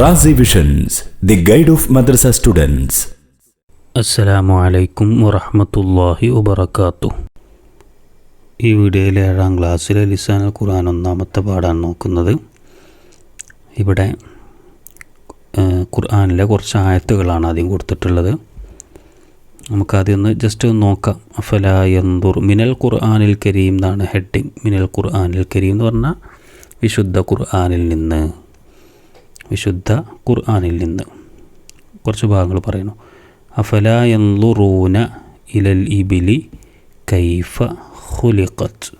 Razi visions the guide of madrasa students അസ്സലാമു അലൈക്കും വറഹ്മത്തുള്ളാഹി വബറകാത്തു ഈ വീഡിയോയിലെ ഏഴാം ക്ലാസ്സിലെ ലിസാൻ അൽ ഖുർആൻ ഒന്നാമത്തെ പാടാണ് നോക്കുന്നത്. ഇവിടെ ഖുർആനിലെ കുറച്ച് ആയത്തുകളാണ് ആദ്യം കൊടുത്തിട്ടുള്ളത്. നമുക്കാദ്യം ഒന്ന് ജസ്റ്റ് ഒന്ന് നോക്കാം. അഫല യന്തുർ മിനൽ ഖുർആനിൽ കരീം എന്നാണ് ഹെഡിങ്. മിനൽ ഖുർആനിൽ കരീം എന്ന് പറഞ്ഞാൽ വിശുദ്ധ ഖുർആനിൽ നിന്ന്. വിശുദ്ധ ഖുർആാനിൽ നിന്ന്. കുറച്ച് ഭാഗങ്ങൾ പറയുന്നു. അഫല യന്തുറൂന ഇലൽ ഇബിലി കൈഫ ഹുലിഖത്ത്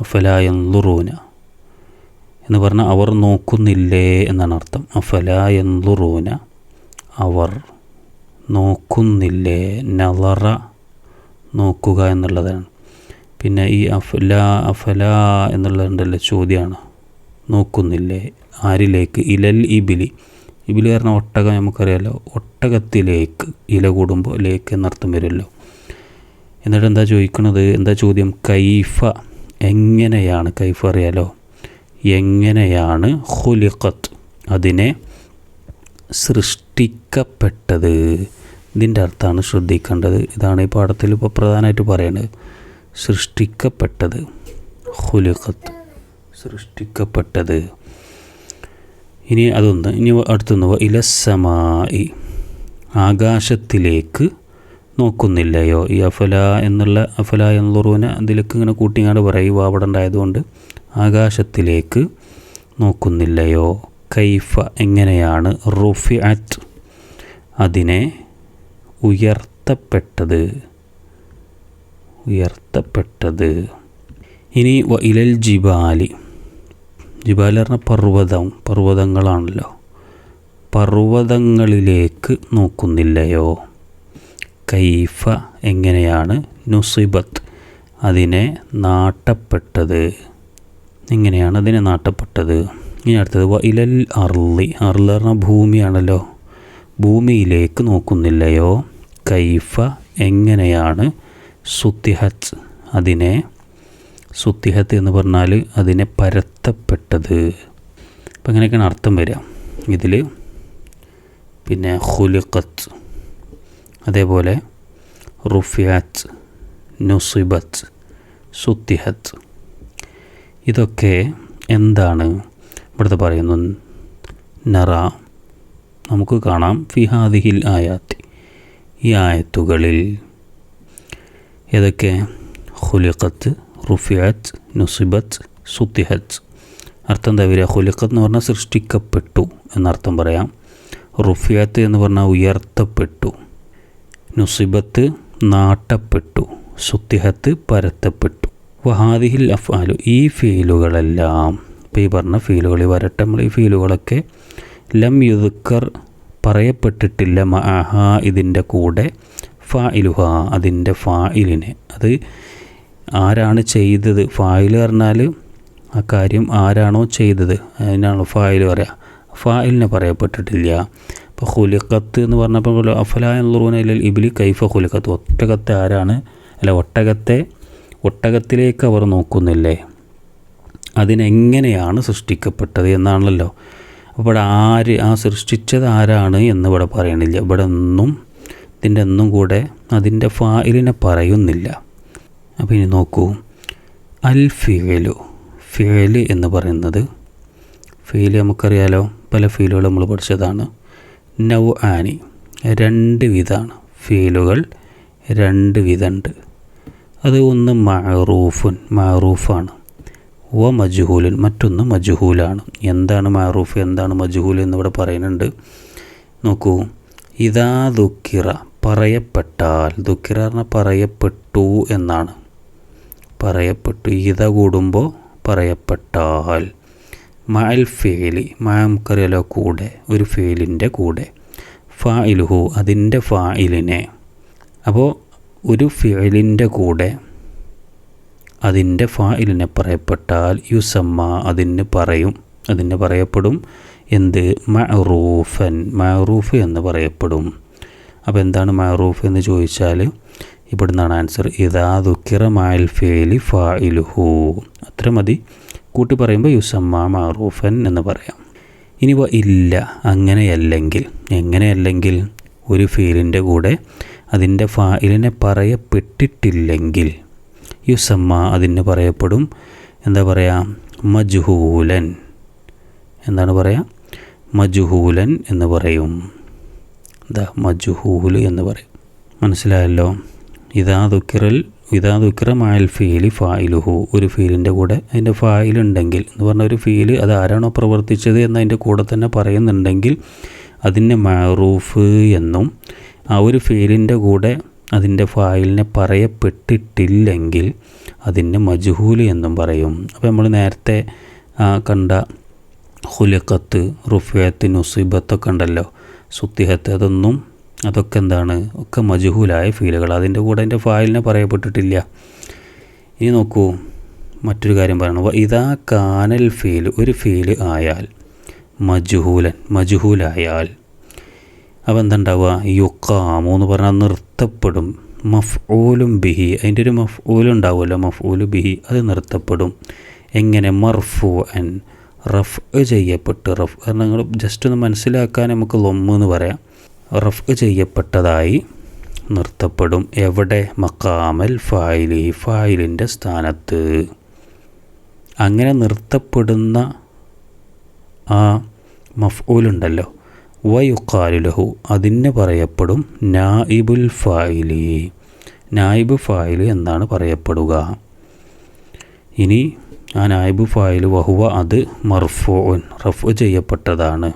അഫല യന്തുറൂന എന്ന് പറഞ്ഞാൽ അവർ നോക്കുന്നില്ലേ എന്നാണ് അർത്ഥം. അഫല യന്തുറൂന അവർ നോക്കുന്നില്ലേ നളറ നോക്കുക എന്നുള്ളതാണ്. പിന്നെ ഈ അഫല അഫല എന്നുള്ളതുണ്ടല്ലോ ചോദ്യമാണ്. നോക്കുന്നില്ലേ? ആരിലേക്ക്? ഇലൽ ഇബിലി. ഇബിലി പറഞ്ഞ ഒട്ടകം നമുക്കറിയാലോ. ഒട്ടകത്തിലേക്ക് ഇല കൂടുമ്പോൾ ലേക്ക് എന്നർത്ഥം വരുമല്ലോ എന്നിട്ട് എന്താ ചോദിക്കണത്? എന്താ ചോദ്യം? കൈഫ എങ്ങനെയാണ്? കൈഫ അറിയാലോ. എങ്ങനെയാണ് ഹുലിഖത്ത് അതിനെ സൃഷ്ടിക്കപ്പെട്ടത്. ഇതിന്റെ അർത്ഥമാണ് ശ്രദ്ധിക്കേണ്ടത്. ഇതാണ് ഈ പാഠത്തിൽ ഇപ്പോൾ പ്രധാനമായിട്ട് പറയുന്നത് സൃഷ്ടിക്കപ്പെട്ടത്. ഹുലിഖത്ത് സൃഷ്ടിക്കപ്പെട്ടത്. ഇനി അതൊന്ന് ഇനി അടുത്തൊന്ന് ഇലസമായി ആകാശത്തിലേക്ക് നോക്കുന്നില്ലയോ? ഈ അഫല എന്നുള്ള അഫല എന്നുറൂന അതിലേക്ക് ഇങ്ങനെ കൂട്ടിങ്ങാണ്ട് പറയും. അവിടെ ഉണ്ടായതുകൊണ്ട് ആകാശത്തിലേക്ക് നോക്കുന്നില്ലയോ? കൈഫ എങ്ങനെയാണ് റുഫിഅറ്റ് അതിനെ ഉയർത്തപ്പെട്ടത്? ഉയർത്തപ്പെട്ടത്. ഇനി ഇലൽ ജിബാലി ജിബാൽ പറഞ്ഞ പർവതം പർവതങ്ങളാണല്ലോ. പർവതങ്ങളിലേക്ക് നോക്കുന്നില്ലയോ? കൈഫ എങ്ങനെയാണ് നുസിബത്ത് അതിനെ നാട്ടപ്പെട്ടത്? എങ്ങനെയാണ് അതിനെ നാട്ടപ്പെട്ടത്. ഇനി അടുത്തത് ഇലൽ അർളി. അർൾ പറഞ്ഞ ഭൂമിയാണല്ലോ. ഭൂമിയിലേക്ക് നോക്കുന്നില്ലയോ? കൈഫ എങ്ങനെയാണ് സുത്തിഹത്ത് അതിനെ സുത്തിഹത്ത് എന്ന് പറഞ്ഞാൽ അതിനെ പരത്തപ്പെട്ടത്. അപ്പം അങ്ങനെയൊക്കെയാണ് അർത്ഥം വരിക. ഇതിൽ പിന്നെ ഹുലിഖത്ത് അതേപോലെ റുഫിയാത്ത് നുസിബത്ത് സുത്തിഹത്ത്. ഇതൊക്കെ എന്താണ്? ഇവിടുത്തെ പറയുന്നു നറ. നമുക്ക് കാണാം. ഫിഹാദിഹിൽ ആയാത്തി. ഈ ആയത്തുകളിൽ ഏതൊക്കെ? ഹുലിഖത്ത് റുഫിയത്ത് നുസിബത്ത് സുത്തിഹത്ത് അർത്ഥം എന്താ വരിക? ഹുലിഖത്ത് എന്ന് പറഞ്ഞാൽ സൃഷ്ടിക്കപ്പെട്ടു എന്നർത്ഥം പറയാം. റുഫിയാത്ത് എന്ന് പറഞ്ഞാൽ ഉയർത്തപ്പെട്ടു. നുസിബത്ത് നാട്ടപ്പെട്ടു. സുത്തിഹത്ത് പരത്തപ്പെട്ടു. വഹാദിഹിൽ അഫാലു ഈ ഫീലുകളെല്ലാം ഇപ്പോൾ ഈ പറഞ്ഞ ഫീലുകൾ ഈ വരട്ടെ നമ്മൾ ഈ ഫീലുകളൊക്കെ ലം യുദുക്കർ പറയപ്പെട്ടിട്ടില്ല മഹാ ഇതിന്റെ കൂടെ ഫായിലുഹ അതിന്റെ ഫായിലിനെ അത് ആരാണ് ചെയ്തത്? ഫായിൽ പറഞ്ഞാൽ ആ കാര്യം ആരാണോ ചെയ്തത്? അതിനാണ് ഫായിൽ പറയുക ഫായിലിനെ പറയപ്പെട്ടിട്ടില്ല. ഇപ്പോൾ ഹുലിക്കത്ത് എന്ന് പറഞ്ഞപ്പോൾ അഫല എന്നുള്ളൂനയിൽ ഇബിലി കൈഫ ഹുലിക്കത്ത് ഒട്ടകത്തെ ആരാണ്? അല്ല ഒട്ടകത്തെ ഒട്ടകത്തിലേക്ക് അവർ നോക്കുന്നില്ലേ? അതിനെങ്ങനെയാണ് സൃഷ്ടിക്കപ്പെട്ടത് എന്നാണല്ലോ. ഇവിടെ ആര് ആ സൃഷ്ടിച്ചത് ആരാണ് എന്ന് ഇവിടെ പറയണില്ല. ഇവിടെ ഒന്നും ഇതിന്റെ ഒന്നും കൂടെ അതിന്റെ ഫായിലിനെ പറയുന്നില്ല. അപ്പോൾ ഇനി നോക്കൂ. അൽ ഫിയലു ഫിയൽ എന്ന് പറയുന്നത് ഫീൽ നമുക്കറിയാലോ. പല ഫീലുകൾ നമ്മൾ പഠിച്ചതാണ്. നൗ ആനി രണ്ട് വിധമാണ് ഫീലുകൾ. രണ്ട് വിധമുണ്ട്. അത് ഒന്ന് മഅറൂഫുൻ. മഅറൂഫാണ്. വ മജുഹൂലുൻ. മറ്റൊന്ന് മജുഹൂലാണ്. എന്താണ് മഅറൂഫ്? എന്താണ് മജുഹൂൽ എന്നിവിടെ പറയുന്നുണ്ട്. നോക്കൂ. ഇതാ ദുഃഖിറ പറയപ്പെട്ടാൽ. ദുഃഖിറ പറഞ്ഞാൽ പറയപ്പെട്ടു എന്നാണ്. പറയപ്പെട്ടു. ഇത കൂടുമ്പോൾ പറയപ്പെട്ടാൽ മഅൽ ഫേലി മാം നമുക്കറിയാലോ കൂടെ ഒരു ഫേലിന്റെ കൂടെ. ഫായിലുഹു അതിന്റെ ഫായിലിനെ അപ്പോൾ ഒരു ഫിയലിന്റെ കൂടെ അതിന്റെ ഫായിലിനെ പറയപ്പെട്ടാൽ യുസമ്മ അതിന് പറയും. അതിന് പറയപ്പെടും എന്ത്? മഅറൂഫൻ. മഅറൂഫ് എന്ന് പറയപ്പെടും. അപ്പോൾ എന്താണ് മഅറൂഫ് എന്ന് ചോദിച്ചാൽ ഇവിടുന്നാണ് ആൻസർ. ഇതാ ദുഃഖിറമായൽ ഫേലി ഫേലി ഫായിലുഹു അത്ര മതി. കൂട്ടി പറയുമ്പോൾ യുസമ്മ മാറൂഫൻ എന്ന് പറയാം. ഇനി ഇല്ല അങ്ങനെയല്ലെങ്കിൽ എങ്ങനെയല്ലെങ്കിൽ ഒരു ഫീലിന്റെ കൂടെ അതിന്റെ ഫായിലിനെ പറയപ്പെട്ടിട്ടില്ലെങ്കിൽ യുസമ്മ അതിന് പറയപ്പെടും. എന്താ പറയുക മജുഹൂലൻ എന്താണ് പറയുക മജുഹൂലൻ എന്ന് പറയും. എന്താ മജുഹൂൽ എന്ന് പറയും. മനസ്സിലായല്ലോ? ഇതാ ദുക്കിറൽ ഇതാ ദുക്കിറ മായൽ ഫീലി ഫായിലുഹു. ഒരു ഫീലിന്റെ കൂടെ അതിന്റെ ഫായിലുണ്ടെങ്കിൽ എന്ന് പറഞ്ഞ ഒരു ഫീൽ അത് ആരാണോ പ്രവർത്തിച്ചത് എന്ന് അതിന്റെ കൂടെ തന്നെ പറയുന്നുണ്ടെങ്കിൽ അതിനെ മാറൂഫ് എന്നും ആ ഒരു ഫീലിന്റെ കൂടെ അതിന്റെ ഫായിലിനെ പറയപ്പെട്ടിട്ടില്ലെങ്കിൽ അതിന്റെ മജ്ഹൂൽ എന്നും പറയും. അപ്പോൾ നമ്മൾ നേരത്തെ കണ്ട ഹുലക്കത്ത് റുഫിയത്ത് നുസീബത്തൊക്കെ ഉണ്ടല്ലോ സുത്തിഹത്ത് അതൊന്നും അതൊക്കെ എന്താണ്? ഒക്കെ മജുഹൂലായ ഫീലുകൾ അതിന്റെ കൂടെ അതിന്റെ ഫായിലിനെ പറയപ്പെട്ടിട്ടില്ല. ഇനി നോക്കൂ മറ്റൊരു കാര്യം പറയണം. ഇതാ കാനൽ ഫീൽ ഒരു ഫീൽ ആയാൽ മജുഹൂലൻ മജുഹൂലായാൽ അപ്പോൾ എന്തുണ്ടാവുക യുക്കാമു എന്ന് പറഞ്ഞാൽ നിർത്തപ്പെടും. മഫ്ഊലും ബിഹി അതിന്റെ ഒരു മഫ്ഊലും മഫ് ഓലു ബിഹി അത് നിർത്തപ്പെടും. എങ്ങനെ? മർഫു അൻ റഫ് ചെയ്യപ്പെട്ട്. റഫ് കാരണം നിങ്ങൾ ജസ്റ്റ് ഒന്ന് മനസ്സിലാക്കാൻ നമുക്ക് ലൊമ്മ് എന്ന് പറയാം. റഫ് ചെയ്യപ്പെട്ടതായി നിർത്തപ്പെടും. എവിടെ? മക്കാമൽ ഫായിലി ഫായിലിന്റെ സ്ഥാനത്ത്. അങ്ങനെ നിർത്തപ്പെടുന്ന ആ മഫ്ഊലുണ്ടല്ലോ. വയുക്കാലുലഹു അതിന് പറയപ്പെടും നായിബുൽ ഫായിലി. നായിബ് ഫായിൽ എന്നാണ് പറയപ്പെടുക. ഇനി ആ നായിബ് ഫായിൽ വഹുവ അത് മർഫോൻ റഫ് ചെയ്യപ്പെട്ടതാണ്.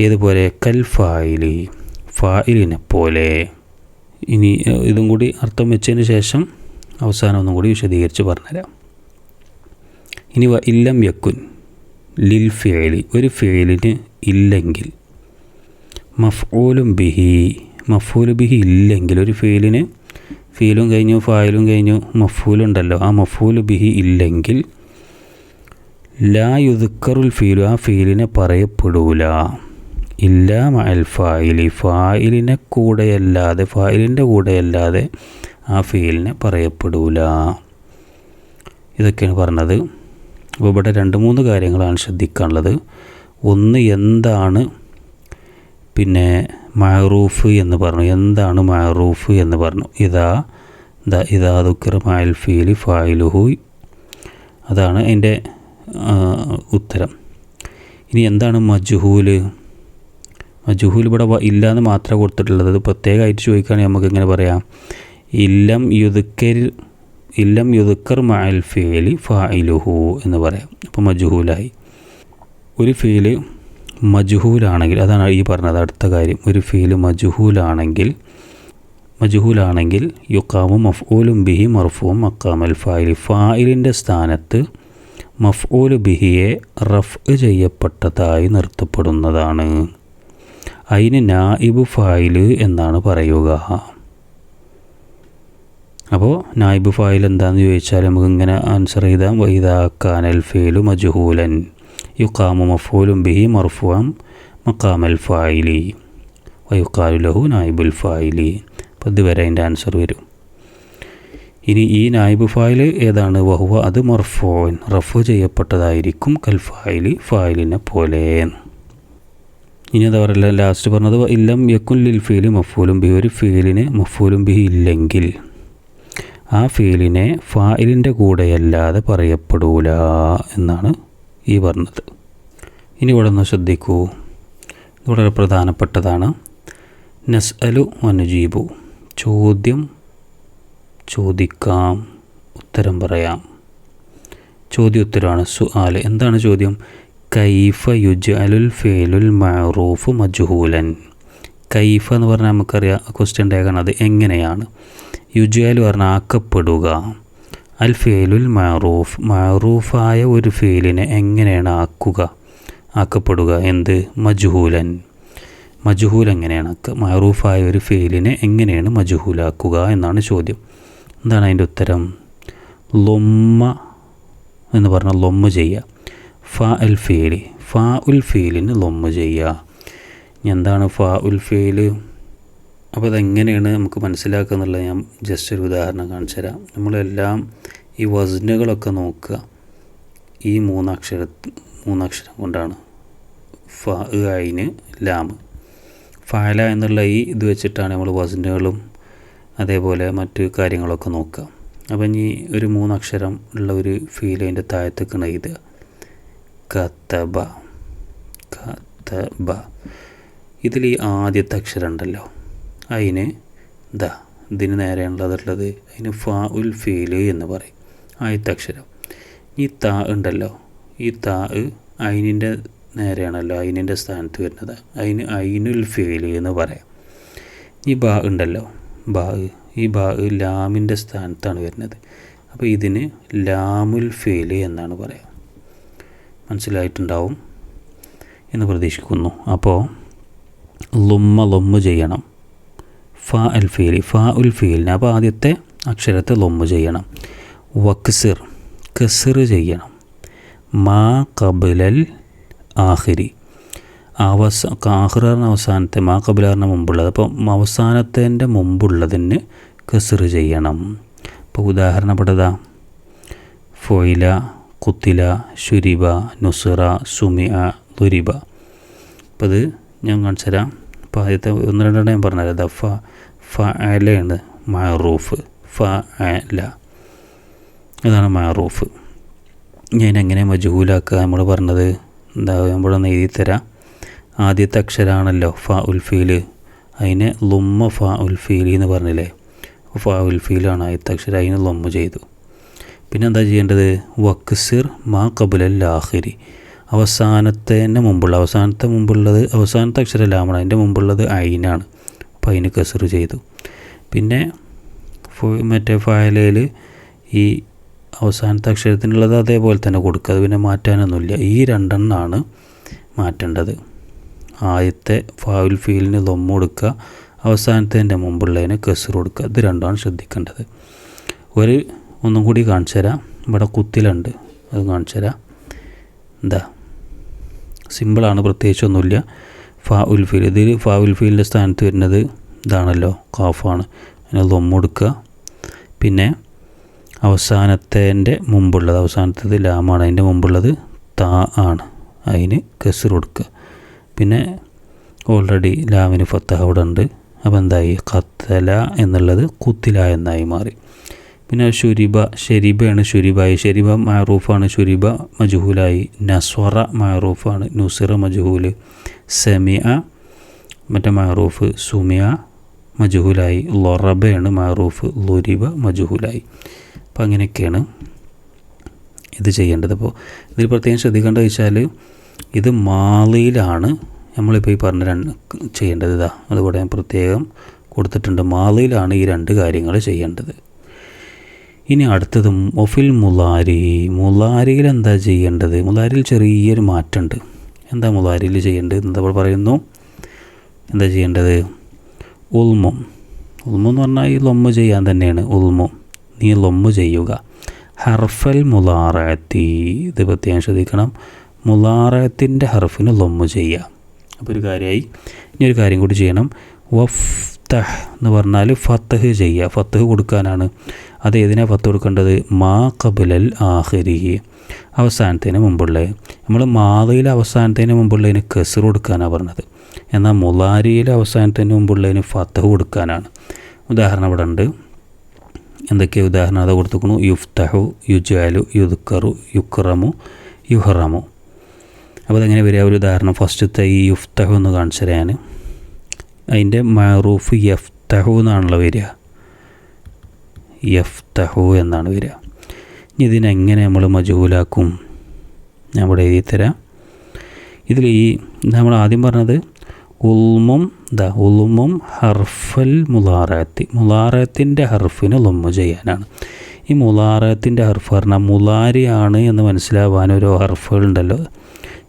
ഏതുപോലെ? കൽ ഫായിലി. ഫായിലിനെ പോലെ. ഇനി ഇതും കൂടി അർത്ഥം വെച്ചതിന് ശേഷം അവസാനം ഒന്നും കൂടി വിശദീകരിച്ച് പറഞ്ഞുതരാം. ഇനി വ ഇല്ലം യക്കുൻ ലിൽ ഫേലി ഒരു ഫേലിന് ഇല്ലെങ്കിൽ മഫ്ഊലും ബിഹി മഫൂൽ ബിഹി ഇല്ലെങ്കിൽ ഒരു ഫീലിന് ഫീലും കഴിഞ്ഞു ഫായിലും കഴിഞ്ഞു മഫൂലുണ്ടല്ലോ. ആ മഫൂൽ ബിഹി ഇല്ലെങ്കിൽ ലാ യുദുക്കറുൽ ഫീലു ആ ഫീലിനെ പറയപ്പെടൂല. ഇല്ല മഅൽ ഫായിലി ഫായിലിനെ കൂടെയല്ലാതെ ഫായിലിന്റെ കൂടെയല്ലാതെ ആ ഫീലിനെ പറയപ്പെടൂല. ഇതൊക്കെയാണ് പറഞ്ഞത്. അപ്പോൾ ഇവിടെ രണ്ട് മൂന്ന് കാര്യങ്ങളാണ് ശ്രദ്ധിക്കാനുള്ളത്. ഒന്ന് എന്താണ് പിന്നെ മഅറൂഫ് എന്ന് പറഞ്ഞു. എന്താണ് മഅറൂഫ് എന്ന് പറഞ്ഞു. ഇതാ ദ ഇതാ ദുക്കർ മായൽ ഫീലി ഫായിലുഹു. അതാണ് അതിന്റെ ഉത്തരം. ഇനി എന്താണ് മജുഹൂൽ? മജുഹൂൽ ഇവിടെ ഇല്ല എന്ന് മാത്രമേ കൊടുത്തിട്ടുള്ളത്. അത് പ്രത്യേകമായിട്ട് ചോദിക്കുകയാണെങ്കിൽ നമുക്ക് ഇങ്ങനെ പറയാം. ഇല്ലം യുദുക്കർ ഇല്ലം യുദുക്കർ മായൽ ഫേലി ഫായിലുഹു എന്ന് പറയാം. അപ്പോൾ മജുഹൂലായി. ഒരു ഫീൽ മജുഹൂലാണെങ്കിൽ അതാണ് ഈ പറഞ്ഞത് അടുത്ത കാര്യം. ഒരു ഫീൽ മജുഹൂലാണെങ്കിൽ മജുഹൂലാണെങ്കിൽ യുക്കാമും മഫ്ഊലും ബിഹി മർഫുവും മക്കാമൽ ഫായിലി ഫായിലിന്റെ സ്ഥാനത്ത് മഫ്ഊൽ ബിഹിയെ റഫ് ചെയ്യപ്പെട്ടതായി നിർത്തപ്പെടുന്നതാണ്. അതിന് നായിബ് ഫായിൽ എന്നാണ് പറയുക. അപ്പോൾ നായിബ് ഫായിൽ എന്താണെന്ന് ചോദിച്ചാൽ നമുക്ക് ഇങ്ങനെ ആൻസർ ചെയ്താൽ വൈദാക്കാനൽ ഫേലു മജുഹൂലൻ യുക്കാമു മഫൂലും ബിഹി മർഫുവാം മക്കാമൽ ഫായിലി വയുക്കാലു ലഹു നായിബുൽ ഫായിലി. അപ്പോൾ ഇതുവരെ അതിന്റെ ആൻസർ വരും. ഇനി ഈ നായിബ് ഫായിൽ ഏതാണ്? വഹുവ അത് മർഫോൻ റഫ് ചെയ്യപ്പെട്ടതായിരിക്കും കൽ ഫായിലി ഫായിലിനെ പോലെ. ഇനി എന്താ പറയുക ലാസ്റ്റ് പറഞ്ഞത് ഇല്ലം യക്കുൻ ലിൽ ഫീൽ മഫൂലും ബി ഒരു ഫീലിന് മഫൂലും ബി ഇല്ലെങ്കിൽ ആ ഫീലിനെ ഫായിലിന്റെ കൂടെയല്ലാതെ പറയപ്പെടൂല എന്നാണ് ഈ പറഞ്ഞത്. ഇനി ഇവിടെ ഒന്ന് ശ്രദ്ധിക്കൂ. ഇത് വളരെ പ്രധാനപ്പെട്ടതാണ്. നസ് അലു അനുജീബു ചോദ്യം ചോദിക്കാം ഉത്തരം പറയാം. ചോദ്യോത്തരമാണ് സുആൽ എന്താണ് ചോദ്യം? കൈഫ യുജ് അലുൽ ഫേലുൽ മാറൂഫ് മജ്ഹൂലൻ. കൈഫ എന്ന് പറഞ്ഞാൽ നമുക്കറിയാം ക്വസ്റ്റ്യൻ ടേക്കാണ് അത് എങ്ങനെയാണ്? അലു പറഞ്ഞാൽ ആക്കപ്പെടുക. അൽ ഫേലുൽ മഅറൂഫ്. മഅറൂഫായ ഒരു ഫേലിനെ എങ്ങനെയാണ് ആക്കുക? ആക്കപ്പെടുക. എന്ത്? മജ്ഹൂലൻ. മജ്ഹൂൽ എങ്ങനെയാണ് ആക്കുക? മഅറൂഫായ ഒരു ഫേലിനെ എങ്ങനെയാണ് മജ്ഹൂലാക്കുക എന്നാണ് ചോദ്യം. എന്താണ് അതിന്റെ ഉത്തരം? ലൊമ്മ എന്ന് പറഞ്ഞാൽ ലൊമ്മ ചെയ്യുക. ഫ അൽ ഫേൽ. ഫ ഉൽ ഫേലിന് ലൊമ്മ ചെയ്യുക എന്താണ് ഫ ഉൽ ഫേൽ? അപ്പോൾ അതെങ്ങനെയാണ് നമുക്ക് മനസ്സിലാക്കുക എന്നുള്ളത് ഞാൻ ജസ്റ്റ് ഒരു ഉദാഹരണം കാണിച്ചു തരാം. നമ്മളെല്ലാം ഈ വസ്നുകളൊക്കെ നോക്കുക. ഈ മൂന്നക്ഷര മൂന്നക്ഷരം കൊണ്ടാണ്. ഫ ഐന് ലാമ് ഫാല എന്നുള്ള ഈ ഇത് വെച്ചിട്ടാണ് നമ്മൾ വസനുകളും അതേപോലെ മറ്റു കാര്യങ്ങളൊക്കെ നോക്കുക. അപ്പം ഇനി ഒരു മൂന്നക്ഷരം ഉള്ള ഒരു ഫീൽ അതിന്റെ താഴത്തേക്കാണ് എഴുതുക കത്തബ കത്തബ ഇതിൽ ഈ ആദ്യത്തെ അക്ഷരം ഉണ്ടല്ലോ അതിന് ദ ഇതിന് നേരെയുള്ളതുള്ളത് അതിന് ഫാ ഉൽ ഫീൽ എന്ന് പറയും. ആദ്യത്തെ അക്ഷരം. ഈ താ ഉണ്ടല്ലോ. ഈ താ അയിനിന്റെ നേരെയാണല്ലോ അയിനിന്റെ സ്ഥാനത്ത് വരുന്നത്. അതിന് അയിനുൽ ഫീൽ എന്ന് പറയാം. ഈ ബാ ഉണ്ടല്ലോ. ബാ ഈ ബാ ലാമിന്റെ സ്ഥാനത്താണ് വരുന്നത്. അപ്പോൾ ഇതിന് ലാമുൽ ഫീൽ എന്നാണ് പറയാം. മനസ്സിലായിട്ടുണ്ടാവും എന്ന് പ്രതീക്ഷിക്കുന്നു. അപ്പോൾ ലുമ്മ ലൊമ്മ് ചെയ്യണം. ഫ അൽ ഫീൽ ഫ ഉൽ ഫീലിന്. അപ്പോൾ ആദ്യത്തെ അക്ഷരത്തെ ലൊമ്മ് ചെയ്യണം. വക്സിർ കസിർ ചെയ്യണം. മാ കബിലൽ ആഹിരി അവസ ആഹ്റാറിന് അവസാനത്തെ മാ കബിലാറിന് മുമ്പുള്ളത്. അപ്പോൾ അവസാനത്തിന്റെ മുമ്പുള്ളതിന് കസിർ ചെയ്യണം. ഇപ്പോൾ ഉദാഹരണപ്പെട്ടതാ ഫൊയില കുത്തില ഷുരിബ നുസറ സുമിഅ ദുരിബ. അപ്പോൾ ഇത് ഞാൻ കാണിച്ചു തരാം അപ്പോൾ ആദ്യത്തെ ഒന്ന് രണ്ടെണ്ണം ഞാൻ പറഞ്ഞുതരാം ദഫ ഫ ഫ അലയാണ് മറൂഫ് ഫ അല ഇതാണ് മറൂഫ് ഞാൻ എങ്ങനെ മജൂലാക്കുക നമ്മൾ പറഞ്ഞത് എന്താ നമ്മളൊന്ന് എഴുതി തരാം. ആദ്യത്തെ അക്ഷരാണല്ലോ ഫ ഉൽഫീൽ അതിനെ ലുമ്മ ഫ ഉൽഫീൽ എന്ന് പറഞ്ഞില്ലേ? ഫ ഉൽഫീലാണ് ആദ്യത്തെ അക്ഷരം. അതിന് ലൊമ്മ ചെയ്തു. പിന്നെ എന്താ ചെയ്യേണ്ടത്? വക്സിർ മാ കബുലൽ ആഹിരി അവസാനത്തേന്റെ മുമ്പുള്ള അവസാനത്തെ മുമ്പുള്ളത് അവസാനത്തെ അക്ഷരം ലാമാണ് അതിന്റെ മുമ്പുള്ളത് അയിനാണ് അപ്പോൾ അതിന് കസർ ചെയ്തു. പിന്നെ മറ്റേ ഫയലയിൽ ഈ അവസാനത്തെ അക്ഷരത്തിനുള്ളത് അതേപോലെ തന്നെ കൊടുക്കുക. അത് പിന്നെ മാറ്റാനൊന്നുമില്ല. ഈ രണ്ടെണ്ണമാണ് മാറ്റേണ്ടത്. ആദ്യത്തെ ഫാവിൽ ഫീലിന് ലൊമ്മ കൊടുക്കുക. അവസാനത്തതിന്റെ മുമ്പുള്ളതിന് കസർ കൊടുക്കുക. ഇത് രണ്ടാണ് ശ്രദ്ധിക്കേണ്ടത്. ഒരു ഒന്നും കൂടി കാണിച്ചു തരാം. ഇവിടെ കുത്തിലുണ്ട്. അത് കാണിച്ചു തരാം. എന്താ സിമ്പിളാണ് പ്രത്യേകിച്ചൊന്നുമില്ല. ഫാ ഉൽഫീൽ ഇതിൽ ഫാ ഉൽഫീലിന്റെ സ്ഥാനത്ത് വരുന്നത് ഇതാണല്ലോ. കാഫാണ് അതിന് ലൊമ്മൊടുക്കുക പിന്നെ അവസാനത്തേന്റെ മുമ്പുള്ളത്. അവസാനത്തേത് ലാമാണ് അതിന്റെ മുമ്പുള്ളത് താ ആണ്. അതിന് കെസർ കൊടുക്കുക. പിന്നെ ഓൾറെഡി ലാമിന് ഫത്തഹ അവിടെ ഉണ്ട്. അപ്പോൾ എന്തായി? ഖത്തല എന്നുള്ളത് കുത്തില എന്നായി മാറി. പിന്നെ ഷുരിബ ഷെരീബയാണ് ഷുരിബായി. ഷെരീബ മാറൂഫാണ് ഷുരിബ മജുഹൂലായി. നസ്വറ മാറൂഫാണ് നുസിറ മജുഹൂൽ സെമിയ മറ്റേ മാറൂഫ് സുമിയ മജുഹൂലായി. ലൊറബയാണ് മാറൂഫ് ലുരിബ മജുഹൂലായി. അപ്പോൾ അങ്ങനെയൊക്കെയാണ് ഇത് ചെയ്യേണ്ടത്. അപ്പോൾ ഇതിൽ പ്രത്യേകം ശ്രദ്ധിക്കേണ്ടത് വെച്ചാൽ ഇത് മാളിയിലാണ് നമ്മളിപ്പോൾ ഈ പറഞ്ഞ രണ്ട് ചെയ്യേണ്ടത്. ഇതാ അതുപോലെ ഞാൻ പ്രത്യേകം കൊടുത്തിട്ടുണ്ട്. മാളിയിലാണ് ഈ രണ്ട് കാര്യങ്ങൾ ചെയ്യേണ്ടത്. ഇനി അടുത്തത് മൊഫിൽ മുലാരി മുലാരിയിൽ എന്താ ചെയ്യേണ്ടത്? മുലാരിയിൽ ചെറിയൊരു മാറ്റമുണ്ട്. എന്താ മുലാരിയിൽ ചെയ്യേണ്ടത് എന്താ പറയുന്നു. എന്താ ചെയ്യേണ്ടത്? ഉൽമം. ഉൽമം എന്ന് പറഞ്ഞാൽ ഈ ലൊമ്മ ചെയ്യാൻ തന്നെയാണ് ഉൽമം. നീ ലൊമ്മ ചെയ്യുക. ഹർഫൽ മുലാറത്തി ഇത് പ്രത്യേകം ശ്രദ്ധിക്കണം. മുലാറത്തിന്റെ ഹർഫിന് ലൊമ്മ ചെയ്യുക. അപ്പോൾ ഒരു കാര്യമായി. ഇനി ഒരു കാര്യം കൂടി ചെയ്യണം. വഫ്തഹ് എന്ന് പറഞ്ഞാൽ ഫത്തഹ് ചെയ്യുക. ഫത്തഹ് കൊടുക്കാനാണ്. അത് ഏതിനാ ഫത്ത് കൊടുക്കേണ്ടത്? മാ കബുലൽ ആഹരി അവസാനത്തിന് മുമ്പുള്ളത് നമ്മൾ മാതയിലെ അവസാനത്തിന് മുമ്പുള്ളതിന് കെസർ കൊടുക്കാനാണ് പറഞ്ഞത്. എന്നാൽ മുലാരിയിലെ അവസാനത്തിന് മുമ്പുള്ളതിന് ഫത്തഹ് കൊടുക്കാനാണ്. ഉദാഹരണം ഇവിടെ ഉണ്ട്. എന്തൊക്കെയാണ് ഉദാഹരണം? അത് കൊടുത്തുക്കണു യുഫ്തഹു യുജാലു യുദ്ക്കറു യുക്റമു യുഹറമു. അപ്പോൾ അതെങ്ങനെ വരിക? ഒരു ഉദാഹരണം. ഫസ്റ്റത്തെ ഈ യുഫ്തഹു എന്ന് കാണിച്ചു തരാൻ. അതിന്റെ മറൂഫ് യഫ്തഹു എന്നാണല്ലോ വരിക. യഫ്തഹു എന്നാണ് വരിക. ഇനി ഇതിനെങ്ങനെ നമ്മൾ മജൂലാക്കും? ഞാൻ ഇവിടെ എഴുതി തരാം. ഇതിൽ ഈ നമ്മൾ ആദ്യം പറഞ്ഞത് ഉൽമും ദ ഉൽമും ഹർഫൽ മുലാറത്തി മുലാറത്തിന്റെ ഹർഫിന് ലൊമ്മ ചെയ്യാനാണ്. ഈ മുലാറത്തിന്റെ ഹർഫ് പറഞ്ഞാൽ മുലാരിയാണ് എന്ന് മനസ്സിലാവാൻ ഒരു ഹർഫുകളുണ്ടല്ലോ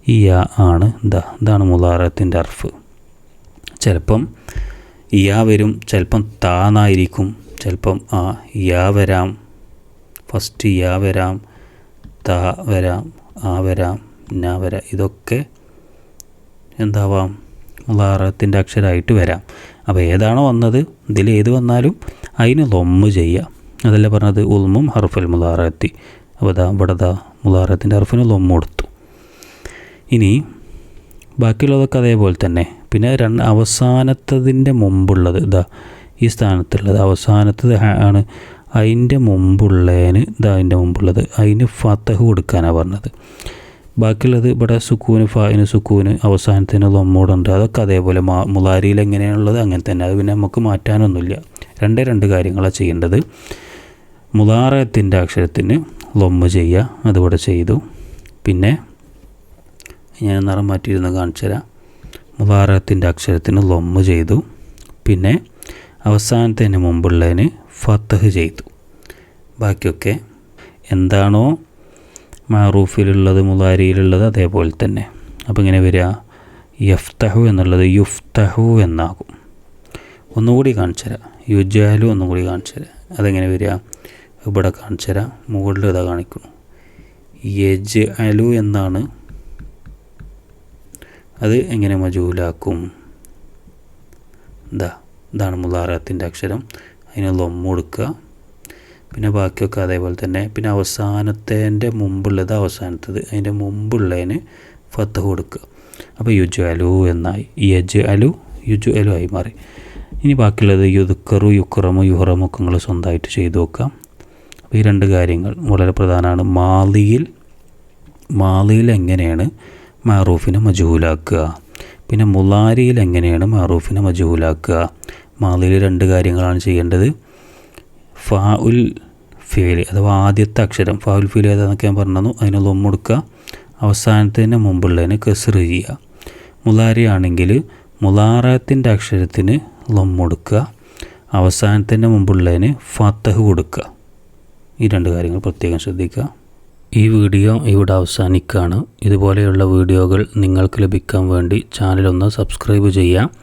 ഈ യ ആണ് ദ ഇതാണ് മുലാറത്തിന്റെ ഹർഫ്. ചിലപ്പം യ വരും ചിലപ്പം താന്നായിരിക്കും ചിലപ്പം ആ യാ വരാം ഫസ്റ്റ് യാ വരാം ത വരാം ആ വരാം ന വരാം ഇതൊക്കെ എന്താവാം? മുലാറത്തിന്റെ അക്ഷരമായിട്ട് വരാം. അപ്പോൾ ഏതാണോ വന്നത് ഇതിൽ ഏത് വന്നാലും അതിന് ലൊമ്മ് ചെയ്യുക. അതല്ല പറഞ്ഞത്? ഉൽമും ഹർഫൽ മുലാറത്തി അപ്പോൾ ദാ ഇവിടെ ദാ മുലാറത്തിന്റെ ഹർഫിന് ലൊമ്മ് കൊടുത്തു. ഇനി ബാക്കിയുള്ളതൊക്കെ അതേപോലെ തന്നെ. പിന്നെ രണ്ട് അവസാനത്തതിന്റെ മുമ്പുള്ളത് ഇതാ ഈ സ്ഥാനത്തുള്ളത്. അവസാനത്തത് ആണ് അതിന്റെ മുമ്പുള്ളതിന് ഇതാ അതിന്റെ മുമ്പുള്ളത്. അതിന് ഫത്തഹ് കൊടുക്കാനാണ് പറഞ്ഞത്. ബാക്കിയുള്ളത് ഇവിടെ സുക്കൂന് ഫായിന് സുക്കൂന് അവസാനത്തിന് ലൊമ്മോടുണ്ട് അതൊക്കെ അതേപോലെ മാ മുലാരിയിൽ എങ്ങനെയാണുള്ളത് അങ്ങനെ തന്നെ. അത് പിന്നെ നമുക്ക് മാറ്റാനൊന്നുമില്ല. രണ്ടേ രണ്ട് കാര്യങ്ങളാണ് ചെയ്യേണ്ടത്. മുലാറത്തിന്റെ അക്ഷരത്തിന് ലൊമ്മ ചെയ്യുക. അതിവിടെ ചെയ്തു. പിന്നെ ഞാൻ നിറം മാറ്റിയിരുന്ന് കാണിച്ചു തരാം മുലാറത്തിന്റെ അക്ഷരത്തിന് ലൊമ്മ ചെയ്തു. പിന്നെ അവസാനത്തിന് മുമ്പുള്ളതിന് ഫത്തഹ് ചെയ്തു. ബാക്കിയൊക്കെ എന്താണോ മാറൂഫിലുള്ളത് മുലാരിയിലുള്ളത് അതേപോലെ തന്നെ. അപ്പോൾ ഇങ്ങനെ വരിക. യഫ്തഹു എന്നുള്ളത് യുഫ്തഹു എന്നാകും. ഒന്നുകൂടി കാണിച്ചു തരാം. യുജാലു ഒന്നുകൂടി കാണിച്ചു തരാം. അതെങ്ങനെ വരിക? ഇവിടെ കാണിച്ചു തരാം. മുകളിൽ ഇതാ കാണിക്കുന്നു. യജ് അലു എന്നാണ്. അത് എങ്ങനെ മജൂലാക്കും? ഇതാ ഇതാണ് മുലാറത്തിന്റെ അക്ഷരം. അതിന് ലൊമ്മ കൊടുക്കുക. പിന്നെ ബാക്കിയൊക്കെ അതേപോലെ തന്നെ പിന്നെ അവസാനത്തേന്റെ മുമ്പുള്ളത് അവസാനത്തത്. അതിന്റെ മുമ്പുള്ളതിന് ഫത്ത് കൊടുക്കുക. അപ്പോൾ യുജു അലു എന്നായി. യജ് അലു യുജു അലു ആയി മാറി. ഇനി ബാക്കിയുള്ളത് യുദുക്കറു യുക്കറമു യുഹറമു ഒക്കെ നിങ്ങൾ സ്വന്തമായിട്ട് ചെയ്തു നോക്കാം അപ്പോൾ ഈ രണ്ട് കാര്യങ്ങൾ വളരെ പ്രധാനമാണ്. മാലിയിൽ മാലിയിൽ എങ്ങനെയാണ് മാറൂഫിനെ മജൂലാക്കുക പിന്നെ മുലാരിയിൽ എങ്ങനെയാണ് മാറൂഫിനെ മജൂലാക്കുക മാലിയിൽ രണ്ട് കാര്യങ്ങളാണ് ചെയ്യേണ്ടത്. ഫാ ഉൽ ഫേൽ അഥവാ ആദ്യത്തെ അക്ഷരം ഫാ ഉൽ ഫീൽ ഏതാണെന്നൊക്കെ ഞാൻ പറഞ്ഞു അതിന് ലൊമ്മെടുക്കുക അവസാനത്തിന് മുമ്പുള്ളതിന് കെസർ ചെയ്യുക. മുലാരി ആണെങ്കിൽ മുലാറത്തിന്റെ അക്ഷരത്തിന് ലൊമ്മെടുക്കുക അവസാനത്തിന്റെ മുമ്പുള്ളതിന് ഫത്തഹ് കൊടുക്കുക. ഈ രണ്ട് കാര്യങ്ങൾ പ്രത്യേകം ശ്രദ്ധിക്കുക. ഈ വീഡിയോ ഇവിടെ അവസാനിക്കുകയാണ്. ഇതുപോലെയുള്ള വീഡിയോകൾ നിങ്ങൾക്ക് ലഭിക്കാൻ വേണ്ടി ചാനലൊന്ന് സബ്സ്ക്രൈബ് ചെയ്യുക.